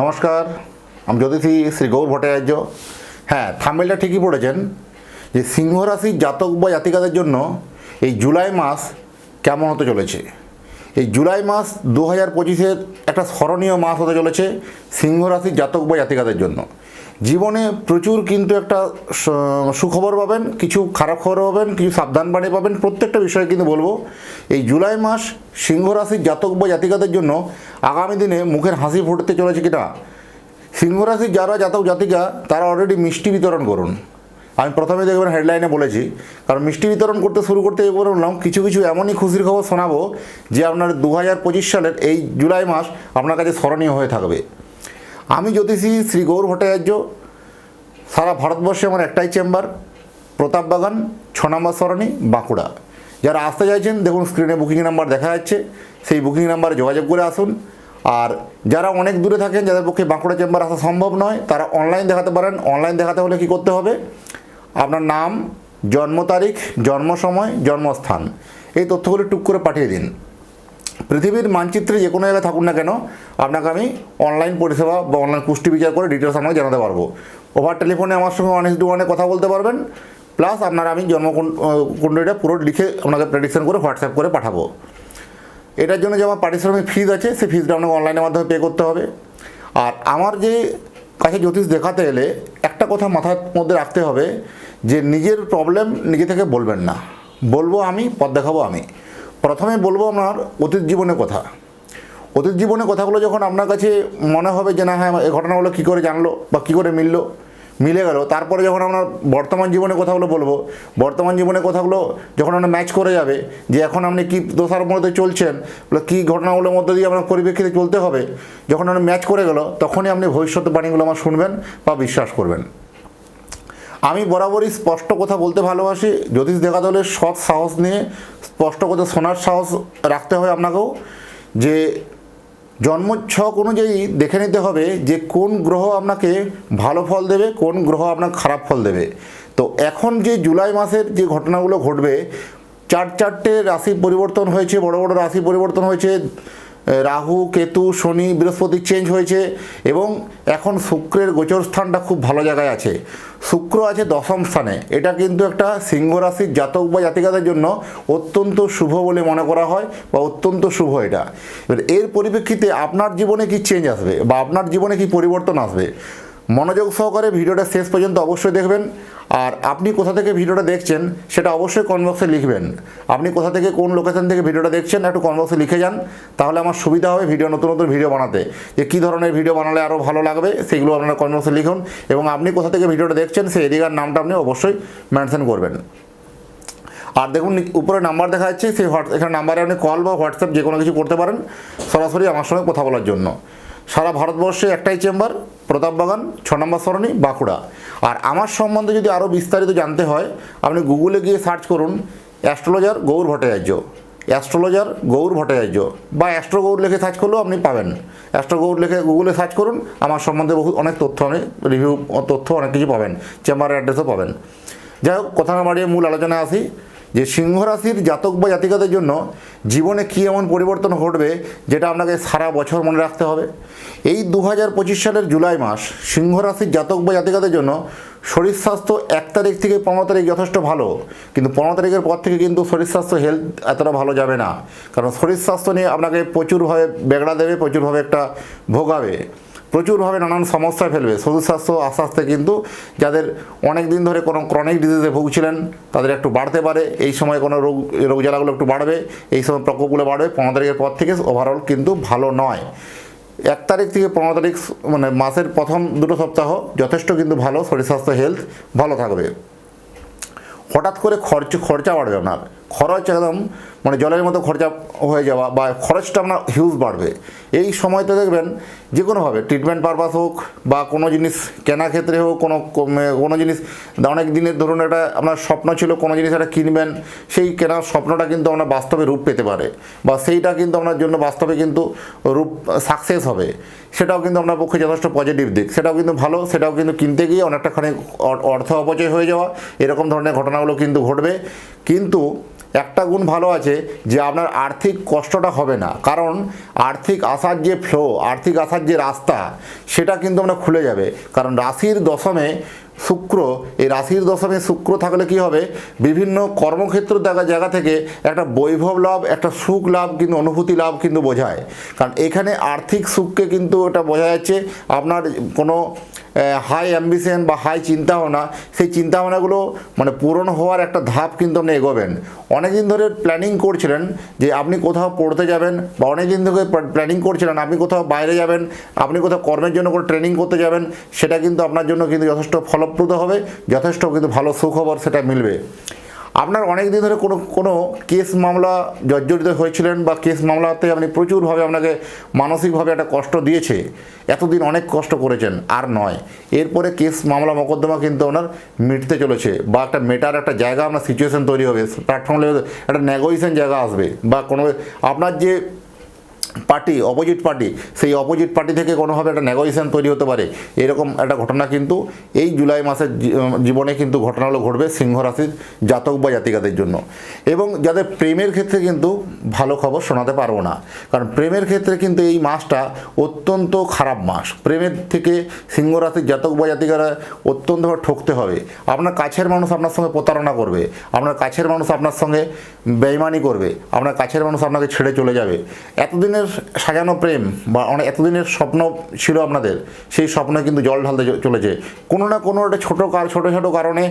নমস্কার, আমি জ্যোতিষী শ্রী গৌর ভট্টাচার্য। হ্যাঁ থামেলটা ঠিকই পড়েছেন যে সিংহ রাশির জাতক বা জাতিকাদের জন্য এই জুলাই মাস কেমন হতে চলেছে? এই জুলাই মাস দু হাজার পঁচিশের একটা স্মরণীয় মাস হতে চলেছে সিংহ রাশির জাতক বা জাতিকাদের জন্য। জীবনে প্রচুর কিন্তু একটা সুখবর পাবেন, কিছু খারাপ খবর পাবেন, কিছু সাবধান বাণী পাবেন, প্রত্যেকটা বিষয়ে কিন্তু বলব। এই জুলাই মাস সিংহ রাশির জাতক বা জাতিকাদের জন্য আগামী দিনে মুখের হাসি ফুটতে চলেছে কিনা? সিংহ রাশির যারা জাতক, জাতিকা, তারা অলরেডি মিষ্টি বিতরণ করুন। আমি প্রথমে দেখবেন হেডলাইনে বলেছি, কারণ মিষ্টি বিতরণ করতে শুরু করতে গিয়ে বললাম, কিছু কিছু এমনই খুশির খবর শোনাবো যে আপনার দু হাজার পঁচিশ সালের এই জুলাই মাস আপনার কাছে স্মরণীয় হয়ে থাকবে। আমি জ্যোতিষী শ্রী গৌর ভট্টাচার্য, সারা ভারতবর্ষে আমার একটাই চেম্বার প্রতাপবাগান ছ নম্বর সরণি, বাঁকুড়া। যারা আসতে চাইছেন, দেখুন স্ক্রিনে বুকিং নাম্বার দেখা যাচ্ছে, সেই বুকিং নাম্বারে যোগাযোগ করে আসুন। আর যারা অনেক দূরে থাকেন, যাদের পক্ষে বাঁকুড়া চেম্বার আসা সম্ভব নয়, তারা অনলাইন দেখাতে পারেন। অনলাইন দেখাতে হলে কী করতে হবে? আপনার নাম, জন্ম তারিখ, জন্ম সময়, জন্মস্থান। এই তথ্যগুলি টুক করে পাঠিয়ে দিন। পৃথিবীর মানচিত্রে যে কোনো জায়গায় থাকুন না কেন, আপনাকে আমি অনলাইন পরিষেবা বা অনলাইন পুষ্টি বিচার করে ডিটেলস আপনাকে জানাতে পারব। ওভার টেলিফোনে আমার সঙ্গে অনেক টু অনেক কথা বলতে পারবেন প্লাস আপনার আমি জন্ম কুণ্ডলীটা পুরো লিখে আপনাকে প্রেডিকশন করে হোয়াটসঅ্যাপ করে পাঠাবো। এটার জন্য যে আমার পারিশ্রমিক ফিজ আছে, সেই ফিজটা আপনাকে অনলাইনের মাধ্যমে পে করতে হবে। আর আমার যে কাছে জ্যোতিষ দেখাতে এলে একটা কথা মাথার মধ্যে রাখতে হবে, যে নিজের প্রবলেম নিজে থেকে বলবেন না। বলব আমি, পথ দেখাবো আমি। প্রথমে বলব আপনার অতীত জীবনের কথা। অতীত জীবনের কথাগুলো যখন আপনার কাছে মনে হবে যে না হ্যাঁ এই ঘটনাগুলো কী করে জানলো বা কী করে মিললো, মিলে গেল, তারপরে যখন আমরা বর্তমান জীবনের কথাগুলো বলব, বর্তমান জীবনের কথাগুলো যখন আমরা ম্যাচ করে যাবে, যে এখন আপনি কী দোষার মধ্যে চলছেন, বা কী ঘটনাগুলোর মধ্যে দিয়ে আপনার পরিপ্রেক্ষিতে চলতে হবে, যখন আপনি ম্যাচ করে গেল, তখনই আপনি ভবিষ্যৎ বাণীগুলো আমার শুনবেন বা বিশ্বাস করবেন। আমি বরাবরই স্পষ্ট কথা বলতে ভালোবাসি। জ্যোতিষ দেখা দলের সৎ সাহস নিয়ে স্পষ্ট কথা শোনার সাহস রাখতে হয় আপনাকেও, যে জন্মছক অনুযায়ী দেখে নিতে হবে যে কোন গ্রহ আপনাকে ভালো ফল দেবে, কোন গ্রহ আপনাকে খারাপ ফল দেবে। তো এখন যে জুলাই মাসের যে ঘটনাগুলো ঘটবে, চার চারটে রাশি পরিবর্তন হয়েছে, বড় বড় রাশি পরিবর্তন হয়েছে রাহু, কেতু, শনি, বৃহস্পতি চেঞ্জ হয়েছে এবং এখন শুক্রের গোচর স্থানটা খুব ভালো জায়গায় আছে। শুক্র আছে দশম স্থানে। এটা কিন্তু একটা সিংহ রাশির জাতক বা জাতিকাদের জন্য অত্যন্ত শুভ বলে মনে করা হয় বা অত্যন্ত শুভ এটা। এবার এর পরিপ্রেক্ষিতে আপনার জীবনে কি চেঞ্জ আসবে বা আপনার জীবনে কি পরিবর্তন আসবে? মনোযোগ সহকারে ভিডিওটা শেষ পর্যন্ত অবশ্যই দেখবেন। আর আপনি কোথা থেকে ভিডিওটা দেখছেন, সেটা অবশ্যই কনবক্সে লিখবেন। আপনি কোথা থেকে কোন লোকেশন থেকে ভিডিওটা দেখছেন, একটু কনবক্সে লিখে যান, তাহলে আমার সুবিধা হবে ভিডিও, নতুন নতুন ভিডিও বানাতে। যে কী ধরনের ভিডিও বানালে আরও ভালো লাগবে, সেগুলো আপনারা কনবক্সে লিখুন, এবং আপনি কোথা থেকে ভিডিওটা দেখছেন, সেই এরিয়ার নামটা আপনি অবশ্যই মেনশন করবেন। আর দেখুন উপরে নাম্বার দেখা যাচ্ছে, সেই হোয়াটস এখানে নাম্বারে আপনি কল বা হোয়াটসঅ্যাপ যে কোনো কিছু করতে পারেন, সরাসরি আমার সঙ্গে কথা বলার জন্য। সারা ভারতবর্ষে একটাই চেম্বার প্রতাপবাগান ছ নম্বর সরণি, বাঁকুড়া। আর আমার সম্বন্ধে যদি আরও বিস্তারিত জানতে হয়, আপনি গুগলে গিয়ে সার্চ করুন, অ্যাস্ট্রোলজার গৌর ভট্টাচার্য। অ্যাস্ট্রোলজার গৌর ভট্টাচার্য বা অ্যাস্ট্রো গৌর লিখে সার্চ করলেও আপনি পাবেন। অ্যাস্ট্রো গৌর লিখে গুগলে সার্চ করুন, আমার সম্বন্ধে বহু অনেক তথ্য আপনি রিভিউ তথ্য অনেক কিছু পাবেন। চেম্বারের অ্যাড্রেসও পাবেন। যাই হোক, কথা না বাড়িয়ে মূল আলোচনায় আসি। যে সিংহ রাশির জাতক বা জাতিকাদের জন্য জীবনে কী এমন পরিবর্তন ঘটবে যেটা আপনাকে সারা বছর মনে রাখতে হবে? এই দু হাজার পঁচিশ সালের জুলাই মাস সিংহ রাশির জাতক বা জাতিকাদের জন্য শরীর স্বাস্থ্য এক তারিখ থেকে পনেরো তারিখ যথেষ্ট ভালো। কিন্তু পনেরো তারিখের পর থেকে কিন্তু শরীর স্বাস্থ্য হেলথ এতটা ভালো যাবে না। কারণ শরীর স্বাস্থ্য নিয়ে আপনাকে প্রচুরভাবে বেগড়া দেবে, প্রচুরভাবে একটা ভোগাবে। প্রচুরভাবে নানান সমস্যায় ফেলবে। শরীর স্বাস্থ্য আস্তে আস্তে কিন্তু যাদের অনেক দিন ধরে কোনো ক্রনিক ডিজিজে ভুগছিলেন, তাদের একটু বাড়তে পারে। এই সময় কোনো রোগ রোগ জ্বালাগুলো একটু বাড়বে। এই সময় প্রকোপগুলো বাড়বে। পনেরো তারিখের পর থেকে ওভারঅল কিন্তু ভালো নয়। এক তারিখ থেকে পনেরো তারিখ মানে মাসের প্রথম দুটো সপ্তাহ যথেষ্ট কিন্তু ভালো। শরীর স্বাস্থ্য হেলথ ভালো থাকবে। হঠাৎ করে খরচ, খরচা বাড়বে আপনার। খরচ একদম মানে জলের মতো খরচা হয়ে যাওয়া বা খরচটা আপনার হিউজ বাড়বে। এই সময়তে দেখবেন যে কোনোভাবে ট্রিটমেন্ট পারপাস হোক বা কোনো জিনিস কেনা ক্ষেত্রে হোক, কোনো কোনো জিনিস, অনেক দিনের ধরুন একটা আপনার স্বপ্ন ছিল, কোনো জিনিস একটা কিনবেন, সেই কেনার স্বপ্নটা কিন্তু আপনার বাস্তবে রূপ পেতে পারে বা সেইটা কিন্তু আপনার জন্য বাস্তবে কিন্তু রূপ সাকসেস হবে। সেটাও কিন্তু আপনার পক্ষে যথেষ্ট পজিটিভ দিক। সেটাও কিন্তু ভালো, সেটাও কিন্তু কিনতে গিয়ে অনেকটা খানিক অর্থ অপচয় হয়ে যাওয়া, এরকম ধরনের ঘটনাগুলো কিন্তু ঘটবে। কিন্তু একটা গুণ ভালো আছে যে আপনার আর্থিক কষ্টটা হবে না। কারণ আর্থিক আসার যে ফ্লো আর্থিক আসার যে রাস্তা, সেটা কিন্তু আমরা খুলে যাবে। কারণ রাশির দশমে শুক্র, এই রাশির দশমে শুক্র থাকলে কি হবে? বিভিন্ন কর্মক্ষেত্র দেখা জায়গা থেকে একটা বৈভব লাভ, একটা সুখ লাভ কিন্তু, অনুভূতি লাভ কিন্তু বোঝায়। কারণ এখানে আর্থিক সুখকে কিন্তু এটা বোঝা যাচ্ছে। আপনার কোনো হাই অ্যাম্বিশন বা হাই চিন্তাভাবনা, সেই চিন্তাভাবনাগুলো মানে পূরণ হওয়ার একটা ধাপ কিন্তু আপনি এগোবেন। অনেকদিন ধরে প্ল্যানিং করছিলেন যে আপনি কোথাও পড়তে যাবেন বা অনেকদিন ধরে প্ল্যানিং করছিলেন, আপনি কোথাও বাইরে যাবেন, আপনি কোথাও কর্মের জন্য কোনো ট্রেনিং করতে যাবেন, সেটা কিন্তু আপনার জন্য কিন্তু যথেষ্ট ফলপ্রদ হবে, যথেষ্ট কিন্তু ভালো সুখবর সেটা মিলবে। আপনার অনেক দিন ধরে কোনো কোনো কেস মামলা জর্জরিত হয়েছিলেন বা কেস মামলাতে আপনি প্রচুরভাবে আপনাকে মানসিকভাবে একটা কষ্ট দিয়েছে, এতদিন অনেক কষ্ট করেছেন, আর নয়। এরপরে কেস মামলা মোকদ্দমা কিন্তু আপনার মিটতে চলেছে বা একটা মেটার একটা জায়গা আপনার সিচুয়েশন তৈরি হবে প্ল্যাটফর্ম লেভেল একটা নেগোয়েশন জায়গা আসবে বা কোনো, আপনার যে পার্টি অপোজিট পার্টি সেই অপোজিট পার্টি থেকে কোনোভাবে একটা নেগোসিয়েশন তৈরি হতে পারে, এরকম একটা ঘটনা কিন্তু এই জুলাই মাসের জীবনে কিন্তু ঘটনাগুলো ঘটবে সিংহ রাশির জাতক বা জাতিকাদের জন্য। এবং যাদের প্রেমের ক্ষেত্রে কিন্তু ভালো খবর শোনাতে পারব না, কারণ প্রেমের ক্ষেত্রে কিন্তু এই মাসটা অত্যন্ত খারাপ মাস। প্রেমের থেকে সিংহ রাশির জাতক বা জাতিকারা অত্যন্তভাবে ঠকতে হবে। আপনার কাছের মানুষ আপনার সঙ্গে প্রতারণা করবে, আপনার কাছের মানুষ আপনার সঙ্গে বেইমানি করবে, আপনার কাছের মানুষ আপনাকে ছেড়ে চলে যাবে। এতদিনের সাজানো প্রেম বা অনেক এতদিনের স্বপ্ন ছিল আপনাদের, সেই স্বপ্নে কিন্তু জল ঢালতে চলেছে। কোনো না কোনো একটা ছোটো ছোটো ছোটো কারণে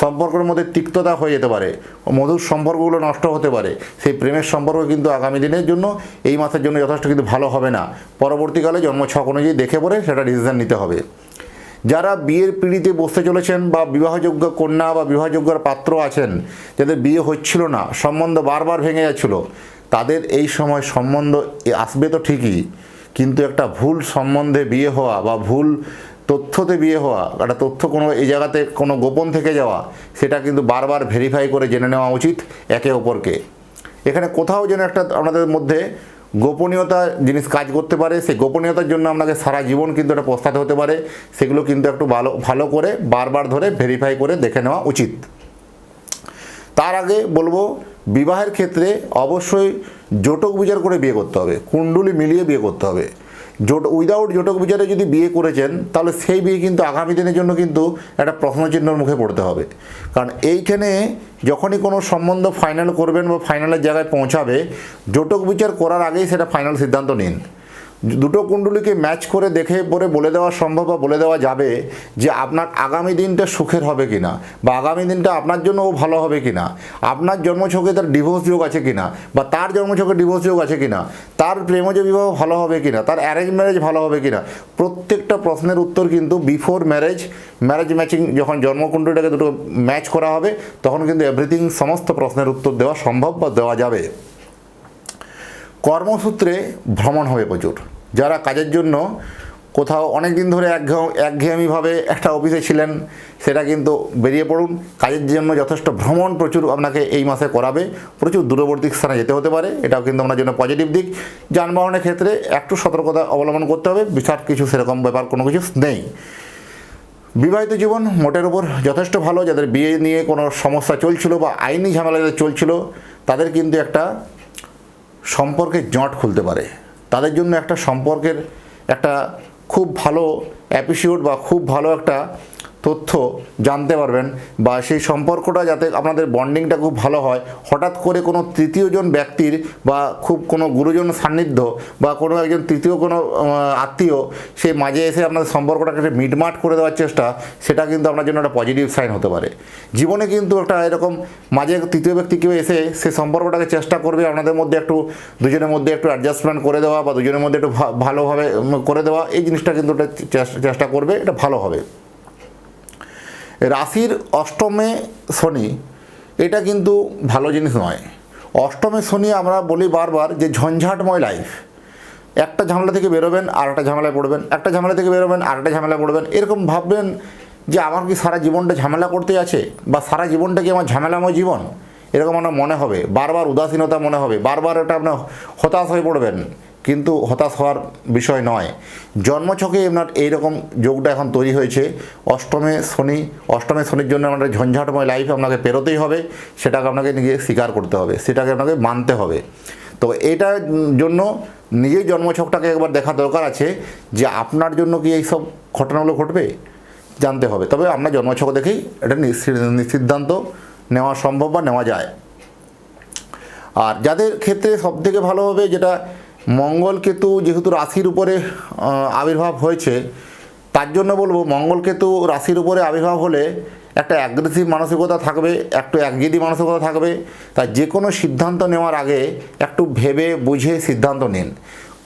সম্পর্কের মধ্যে তিক্ততা হয়ে যেতে পারে, মধুর সম্পর্কগুলো নষ্ট হতে পারে। সেই প্রেমের সম্পর্ক কিন্তু আগামী দিনের জন্য এই মাসের জন্য যথেষ্ট কিন্তু ভালো হবে না। পরবর্তীকালে জন্ম জন্মছক অনুযায়ী দেখে পড়ে সেটা ডিসিশন নিতে হবে। যারা বিয়ের পিঁড়িতে বসতে চলেছেন বা বিবাহযোগ্য কন্যা বা বিবাহযোগ্যর পাত্র আছেন, যাদের বিয়ে হচ্ছিল না, সম্বন্ধ বারবার ভেঙে যাচ্ছিল তাদের এই সময় সম্বন্ধ আসবে তো ঠিকই, কিন্তু একটা ভুল সম্বন্ধে বিয়ে হওয়া বা ভুল তথ্যতে বিয়ে হওয়া, একটা তথ্য কোনো এই জায়গাতে কোনো গোপন থেকে যাওয়া, সেটা কিন্তু বারবার ভেরিফাই করে জেনে নেওয়া উচিত একে অপরকে। এখানে কোথাও যেন একটা আপনাদের মধ্যে গোপনীয়তা জিনিস কাজ করতে পারে, সেই গোপনীয়তার জন্য আপনাকে সারা জীবন কিন্তু এটা পস্তাতে হতে পারে, সেগুলো কিন্তু একটু ভালো ভালো করে বারবার ধরে ভেরিফাই করে দেখে নেওয়া উচিত। তার আগে বলব বিবাহের ক্ষেত্রে অবশ্যই জোটক বিচার করে বিয়ে করতে হবে, কুণ্ডুলি মিলিয়ে বিয়ে করতে হবে। জোট উইদাউট জোটক বিচারে যদি বিয়ে করেছেন, তাহলে সেই বিয়ে কিন্তু আগামী দিনের জন্য কিন্তু একটা প্রশ্নচিহ্নর মুখে পড়তে হবে। কারণ এইখানে যখনই কোনো সম্বন্ধ ফাইনাল করবেন বা ফাইনালের জায়গায় পৌঁছাবে, জোটক বিচার করার আগেই সেটা ফাইনাল সিদ্ধান্ত নিন। দুটো কুণ্ডলীকে ম্যাচ করে দেখে পরে বলে দেওয়া সম্ভব বা বলে দেওয়া যাবে যে আপনার আগামী দিনটা সুখের হবে কি না বা আগামী দিনটা আপনার জন্যও ভালো হবে কি না আপনার জন্মছকে তার ডিভোর্স যোগ আছে কি না বা তার জন্মছকে ডিভোর্স যোগ আছে কি না তার প্রেমজ বিবাহ ভালো হবে কি না তার অ্যারেঞ্জ ম্যারেজ ভালো হবে কি না প্রত্যেকটা প্রশ্নের উত্তর কিন্তু বিফোর ম্যারেজ ম্যারেজ ম্যাচিং যখন জন্মকুণ্ডলীটাকে দুটো ম্যাচ করা হবে, তখন কিন্তু এভরিথিং সমস্ত প্রশ্নের উত্তর দেওয়া সম্ভব বা দেওয়া যাবে। কর্মসূত্রে ভ্রমণ হবে প্রচুর। যারা কাজের জন্য কোথাও অনেক দিন ধরে একঘেয়ে একঘেয়েমিভাবে একটা অফিসে ছিলেন, সেটা কিন্তু বেরিয়ে পড়ুন। কাজের জন্য যথেষ্ট ভ্রমণ প্রচুর আপনাকে এই মাসে করাবে। প্রচুর দূরবর্তী স্থানে যেতে হতে পারে, এটাও কিন্তু আপনার জন্য পজিটিভ দিক। যানবাহনের ক্ষেত্রে একটু সতর্কতা অবলম্বন করতে হবে, বিশাল কিছু সেরকম ব্যাপার কোনো কিছু নেই। বিবাহিত জীবন মোটের উপর যথেষ্ট ভালো, যাদের বিয়ে নিয়ে কোনো সমস্যা চলছিল বা আইনি ঝামেলা যাদের চলছিল, তাদের কিন্তু একটা সম্পর্কের জট খুলতে পারে। তাদের জন্য একটা সম্পর্কের একটা খুব ভালো অ্যাপিসিউড বা খুব ভালো একটা তথ্য জানতে পারবেন বা সেই সম্পর্কটা যাতে আপনাদের বন্ডিংটা খুব ভালো হয়, হঠাৎ করে কোনো তৃতীয়জন ব্যক্তির বা খুব কোনো গুরুজন সান্নিধ্য বা কোনো একজন তৃতীয় কোনো আত্মীয় সে মাঝে এসে আপনাদের সম্পর্কটাকে মিটমাট করে দেওয়ার চেষ্টা, সেটা কিন্তু আপনার জন্য একটা পজিটিভ সাইন হতে পারে। জীবনে কিন্তু একটা এরকম মাঝে তৃতীয় ব্যক্তি কেউ এসে সে সম্পর্কটাকে চেষ্টা করবে আপনাদের মধ্যে একটু, দুজনের মধ্যে একটু অ্যাডজাস্টমেন্ট করে দেওয়া বা দুজনের মধ্যে একটু ভালোভাবে করে দেওয়া, এই জিনিসটা কিন্তু চেষ্টা করবে, এটা ভালো হবে। রাশির অষ্টমে শনি, এটা কিন্তু ভালো জিনিস নয়। অষ্টমে শনি আমরা বলি বারবার যে ঝঞ্ঝাটময় লাইফ একটা ঝামেলা থেকে বেরোবেন আর একটা ঝামেলায় পড়বেন। একটা ঝামেলা থেকে বেরোবেন আর একটা ঝামেলায় পড়বেন। এরকম ভাববেন যে আমার কি সারা জীবনটা ঝামেলা করতে আছে বা সারা জীবনটা কি আমার ঝামেলাময় জীবন? এরকম আপনার মনে হবে। বারবার উদাসীনতা মনে হবে। বারবার এটা আপনার হতাশ হয়ে পড়বেন। কিন্তু হতাশ হওয়ার বিষয় নয়। জন্মছকে আপনার এইরকম যোগটা এখন তৈরি হয়েছে। অষ্টমে শনি, অষ্টমে শনির জন্য আপনার ঝঞ্ঝাটময় লাইফ আপনাকে পেরোতেই হবে, সেটাকে আপনাকে নিজে স্বীকার করতে হবে, সেটাকে আপনাকে মানতে হবে। তো এটার জন্য নিজের জন্মছকটাকে একবার দেখা দরকার আছে যে আপনার জন্য কি এই সব ঘটনাগুলো ঘটবে? জানতে হবে। তবে আপনার জন্মছক দেখেই এটা সিদ্ধান্ত নেওয়া সম্ভব বা নেওয়া যায়। আর যাদের ক্ষেত্রে সব থেকে ভালো হবে যেটা মঙ্গল কেতু যেহেতু রাশির উপরে আবির্ভাব হয়েছে, তার জন্য বলব মঙ্গল কেতু রাশির উপরে আবির্ভাব হলে একটা অ্যাগ্রেসিভ মানসিকতা থাকবে, একটু একগেদি মানসিকতা থাকবে। তাই যে কোনো সিদ্ধান্ত নেওয়ার আগে একটু ভেবে বুঝে সিদ্ধান্ত নিন।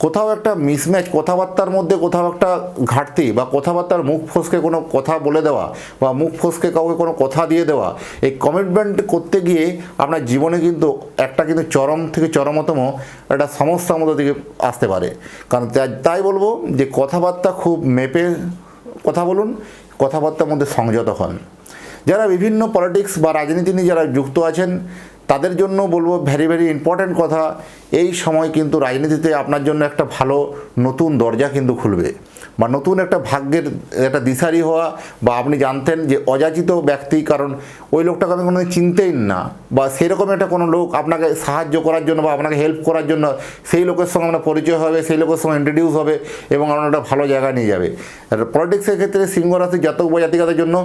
কোথাও একটা মিসম্যাচ কথাবার্তার মধ্যে কোথাও একটা ঘাটতি বা কথাবার্তার মুখ ফসকে কোনো কথা বলে দেওয়া বা মুখ ফসকে কাউকে কোনো কথা দিয়ে দেওয়া, এই কমিটমেন্ট করতে গিয়ে আপনার জীবনে কিন্তু একটা কিন্তু চরম থেকে চরমতম একটা সমস্যার মধ্যে দিকে আসতে পারে। কারণ তাই বলব যে কথাবার্তা খুব মেপে কথা বলুন, কথাবার্তার মধ্যে সংযত হন। যারা বিভিন্ন পলিটিক্স বা রাজনীতি নিয়ে যারা যুক্ত আছেন তাদের জন্য বলব ভ্যারি ভ্যারি ইম্পর্ট্যান্ট কথা, এই সময় কিন্তু রাজনীতিতে আপনার জন্য একটা ভালো নতুন দরজা কিন্তু খুলবে। বা নতুন একটা ভাগ্যের একটা দিশারি হওয়া বা আপনি জানতেন যে অযাচিত ব্যক্তি, কারণ ওই লোকটাকে আপনি কোনো চিনতেই না বা সেরকম একটা কোনো লোক আপনাকে সাহায্য করার জন্য বা আপনাকে হেল্প করার জন্য সেই লোকের সঙ্গে আপনার পরিচয় হবে, সেই লোকের সঙ্গে ইন্ট্রোডিউস হবে এবং আপনার একটা ভালো জায়গায় নিয়ে যাবে। আর পলিটিক্সের ক্ষেত্রে সিংহ রাশি জাতক বা জাতিকাদের জন্য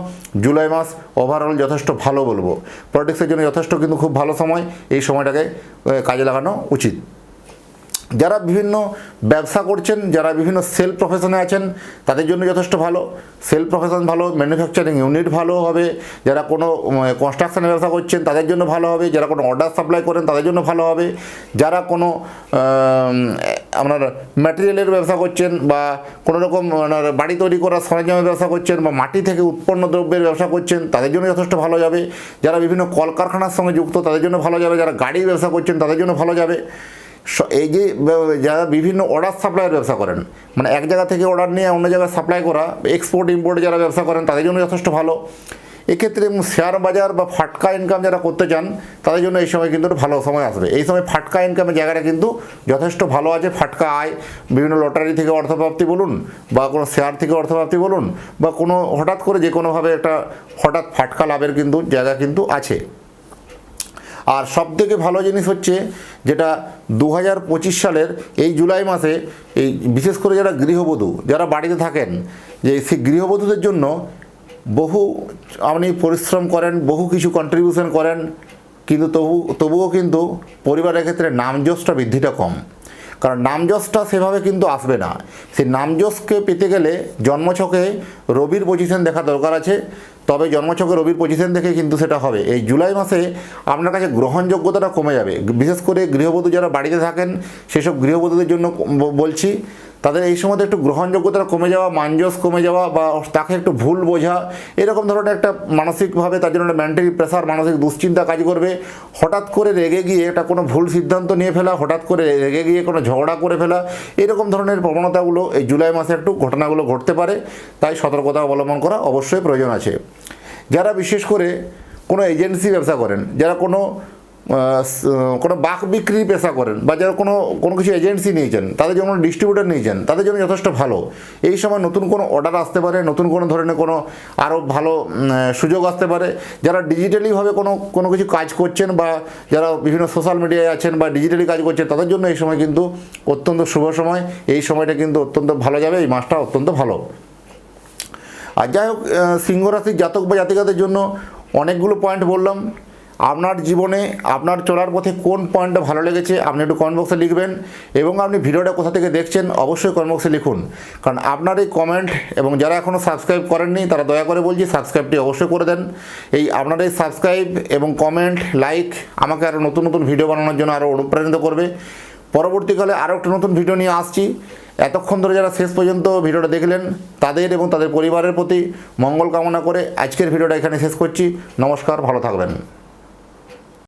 জুলাই মাস ওভারঅল যথেষ্ট ভালো বলব। পলিটিক্সের জন্য যথেষ্ট কিন্তু খুব ভালো সময়, এই সময়টাকে কাজে লাগানো উচিত। যারা বিভিন্ন ব্যবসা করছেন, যারা বিভিন্ন সেল প্রফেশনে আছেন, তাদের জন্য যথেষ্ট ভালো। সেল প্রফেশন ভালো, ম্যানুফ্যাকচারিং ইউনিট ভালো হবে, যারা কোনো কনস্ট্রাকশনের ব্যবসা করছেন, তাদের জন্য ভালো হবে, যারা কোনো অর্ডার সাপ্লাই করেন, তাদের জন্য ভালো হবে। যারা কোনো আপনার ম্যাটেরিয়ালের ব্যবসা করছেন বা কোনো রকম আপনার বাড়ি তৈরি করার সরঞ্জামের ব্যবসা করছেন বা মাটি থেকে উৎপন্ন দ্রব্যের ব্যবসা করছেন, তাদের জন্য যথেষ্ট ভালো যাবে। যারা বিভিন্ন কলকারখানার সঙ্গে যুক্ত, তাদের জন্য ভালো যাবে। যারা গাড়ির ব্যবসা করছেন, তাদের জন্য ভালো যাবে। এই যে যারা বিভিন্ন অর্ডার সাপ্লাইয়ের ব্যবসা করেন মানে এক জায়গা থেকে অর্ডার নিয়ে অন্য জায়গায় সাপ্লাই করা এক্সপোর্ট ইম্পোর্ট যারা ব্যবসা করেন, তাদের জন্য যথেষ্ট ভালো। এক্ষেত্রে শেয়ার বাজার বা ফাটকা ইনকাম যারা করতে চান, তাদের জন্য এই সময় কিন্তু ভালো সময় আসবে। এই সময় ফাটকা ইনকামের জায়গাটা কিন্তু যথেষ্ট ভালো আছে, ফাটকা আয়। বিভিন্ন লটারি থেকে অর্থপ্রাপ্তি বলুন, বা কোনো শেয়ার থেকে অর্থপ্রাপ্তি বলুন, বা কোনো হঠাৎ করে যে কোনোভাবে একটা হঠাৎ ফাটকা লাভের কিন্তু জায়গা কিন্তু আছে। আর সব থেকে ভালো জিনিস হচ্ছে যেটা দু হাজার পঁচিশ সালের এই জুলাই মাসে এই বিশেষ করে যারা গৃহবধূ, যারা বাড়িতে থাকেন, যে সেই গৃহবধূদের জন্য বহু আপনি পরিশ্রম করেন, বহু কিছু কন্ট্রিবিউশন করেন, কিন্তু তবু, তবুও কিন্তু পরিবারের ক্ষেত্রে নামযশটা বৃদ্ধিটা কম। কারণ নামযশটা সেভাবে কিন্তু আসবে না। সেই নামযশকে পেতে গেলে জন্মছকে রবির পজিশন দেখা দরকার আছে। তবে জন্মছকে রবির পজিশন দেখে কিন্তু সেটা হবে। এই জুলাই মাসে আপনার কাছে গ্রহণযোগ্যতাটা কমে যাবে। বিশেষ করে গৃহবধূ যারা বাড়িতে থাকেন, সেসব গৃহবধূদের জন্য বলছি তাদের এই সময়তে একটু গ্রহণযোগ্যতা কমে যাওয়া মানজস কমে যাওয়া বা তাকে একটু ভুল বোঝা, এরকম ধরনের একটা মানসিকভাবে তার জন্য মেন্টালি প্রেশার মানসিক দুশ্চিন্তা কাজ করবে। হঠাৎ করে রেগে গিয়ে একটা কোনো ভুল সিদ্ধান্ত নিয়ে ফেলা, হঠাৎ করে রেগে গিয়ে কোনো ঝগড়া করে ফেলা, এরকম ধরনের প্রবণতাগুলো এই জুলাই মাসে একটু ঘটনাগুলো ঘটতে পারে, তাই সতর্কতা অবলম্বন করা অবশ্যই প্রয়োজন আছে। যারা বিশেষ করে কোনো এজেন্সি ব্যবসা করেন, যারা কোনো কোনো বাক বিক্রি পেশা করেন বা যারা কোনো কোনো কিছু এজেন্সি নিয়েছেন তাদের জন্য ডিস্ট্রিবিউটার নিয়েছেন তাদের জন্য যথেষ্ট ভালো। এই সময় নতুন কোনো অর্ডার আসতে পারে নতুন কোনো ধরনের কোনো আরও ভালো সুযোগ আসতে পারে। যারা ডিজিটালিভাবে কোনো কোনো কিছু কাজ করছেন বা যারা বিভিন্ন সোশ্যাল মিডিয়ায় আছেন বা ডিজিটালি কাজ করছেন তাদের জন্য এই সময় কিন্তু অত্যন্ত শুভ সময়। এই সময়টা কিন্তু অত্যন্ত ভালো যাবে এই মাসটা অত্যন্ত ভালো। আর যাই হোক আহ, সিংহ রাশির জাতক বা জাতিকাদের জন্য অনেকগুলো পয়েন্ট বললাম। আপনার জীবনে, আপনার চলার পথে কোন পয়েন্টটা ভালো লেগেছে, আপনি একটু কমেন্ট বক্সে লিখবেন এবং আপনি ভিডিওটা কোথা থেকে দেখছেন অবশ্যই কমেন্ট বক্সে লিখুন। কারণ আপনার এই কমেন্ট এবং যারা এখনও সাবস্ক্রাইব করেননি, তারা দয়া করে বলছি সাবস্ক্রাইবটি অবশ্যই করে দেন। এই আপনার এই সাবস্ক্রাইব এবং কমেন্ট লাইক আমাকে আরও নতুন নতুন ভিডিও বানানোর জন্য আরও অনুপ্রাণিত করবে। পরবর্তীকালে আরও একটা নতুন ভিডিও নিয়ে আসছি। এতক্ষণ ধরে যারা শেষ পর্যন্ত ভিডিওটা দেখলেন, তাদের এবং তাদের পরিবারের প্রতি মঙ্গল কামনা করে আজকের ভিডিওটা এখানে শেষ করছি। নমস্কার, ভালো থাকবেন।